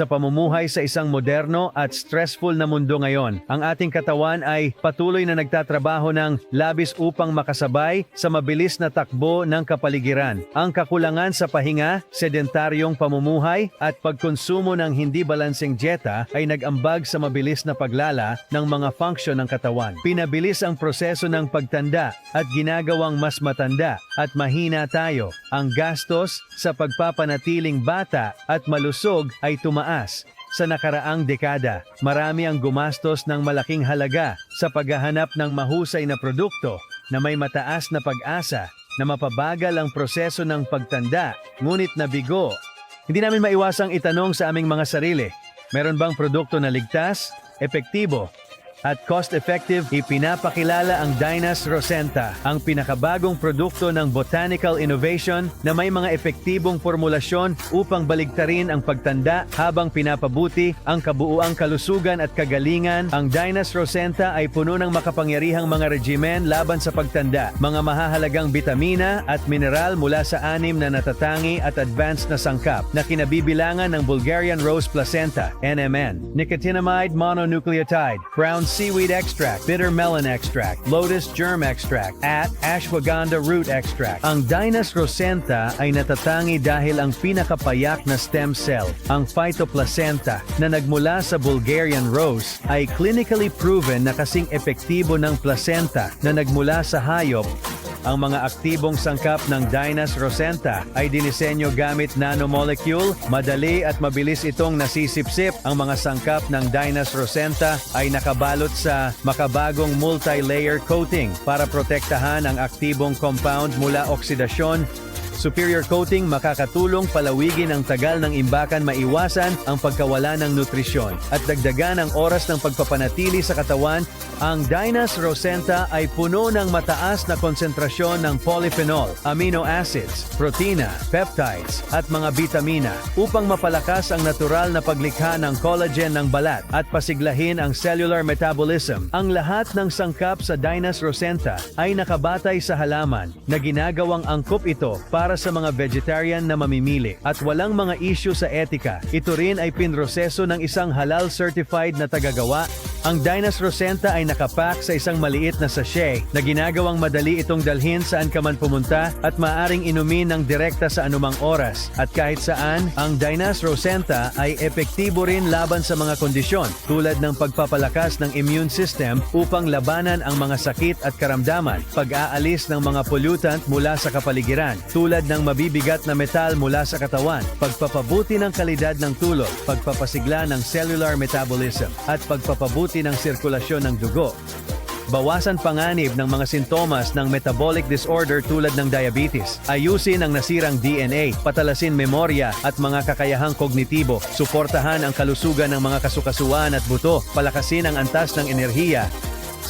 sa pamumuhay sa isang moderno at stressful na mundo ngayon. Ang ating katawan ay patuloy na nagtatrabaho ng labis upang makasabay sa mabilis na takbo ng kapaligiran. Ang kakulangan sa pahinga, sedentaryong pamumuhay at pagkonsumo ng hindi balanseng dieta ay nag-ambag sa mabilis na paglala ng mga function ng katawan. Pinabilis ang proseso ng pagtanda at ginagawang mas matanda at mahina tayo. Ang gastos sa pagpapanatiling bata at malusog ay tumaas. Sa nakaraang dekada, marami ang gumastos ng malaking halaga sa paghahanap ng mahusay na produkto na may mataas na pag-asa na mapabagal ang proseso ng pagtanda, ngunit nabigo. Hindi namin maiwasang itanong sa aming mga sarili, meron bang produkto na ligtas, epektibo, at cost-effective, ipinapakilala ang Dynas Rosenta, ang pinakabagong produkto ng botanical innovation na may mga epektibong formulasyon upang baligtarin ang pagtanda habang pinapabuti ang kabuuang kalusugan at kagalingan. Ang Dynas Rosenta ay puno ng makapangyarihang mga regimen laban sa pagtanda, mga mahahalagang bitamina at mineral mula sa anim na natatangi at advanced na sangkap na kinabibilangan ng Bulgarian Rose Placenta, NMN, nicotinamide mononucleotide, brown seaweed extract, bitter melon extract, lotus germ extract, at ashwagandha root extract. Ang Dynas rosenta ay natatangi dahil ang pinakapayak na stem cell, ang phytoplacenta, na nagmula sa Bulgarian rose ay clinically proven na kasing epektibo ng placenta na nagmula sa hayop ang mga aktibong sangkap ng Dynas rosenta ay dinisenyo gamit nanomolecule, madali at mabilis itong nasisipsip. Ang mga sangkap ng Dynas rosenta ay nakabalot sa makabagong multi-layer coating para protektahan ang aktibong compound mula oksidasyon Superior coating makakatulong palawigin ang tagal ng imbakan maiwasan ang pagkawala ng nutrisyon at dagdagan ang oras ng pagpapanatili sa katawan. Ang Dynas rosenta ay puno ng mataas na konsentrasyon ng polyphenol, amino acids, protina, peptides at mga bitamina upang mapalakas ang natural na paglikha ng collagen ng balat at pasiglahin ang cellular metabolism. Ang lahat ng sangkap sa Dynas rosenta ay nakabatay sa halaman na ginagawang angkop ito para sa mga vegetarian na mamimili at walang mga issue sa etika. Ito rin ay pinroseso ng isang halal certified na tagagawa. Ang Dynas Rosenta ay nakapak sa isang maliit na sachet na ginagawang madali itong dalhin saan ka man pumunta at maaring inumin ng direkta sa anumang oras. At kahit saan, ang Dynas Rosenta ay epektibo rin laban sa mga kondisyon tulad ng pagpapalakas ng immune system upang labanan ang mga sakit at karamdaman, pag-aalis ng mga pollutant mula sa kapaligiran tulad ng mabibigat na metal mula sa katawan, pagpapabuti ng kalidad ng tulog, pagpapasigla ng cellular metabolism, at pagpapabuti ng sirkulasyon ng dugo. Bawasan panganib ng mga sintomas ng metabolic disorder tulad ng diabetes. Ayusin ang nasirang DNA, patalasin memorya at mga kakayahang kognitibo. Suportahan ang kalusugan ng mga kasukasuan at buto. Palakasin ang antas ng enerhiya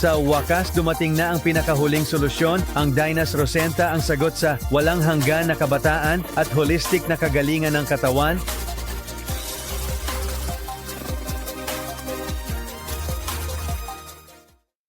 sa wakas dumating na ang pinakahuling solusyon, ang Dynas Rosenta ang sagot sa walang hanggan na kabataan at holistic na kagalingan ng katawan,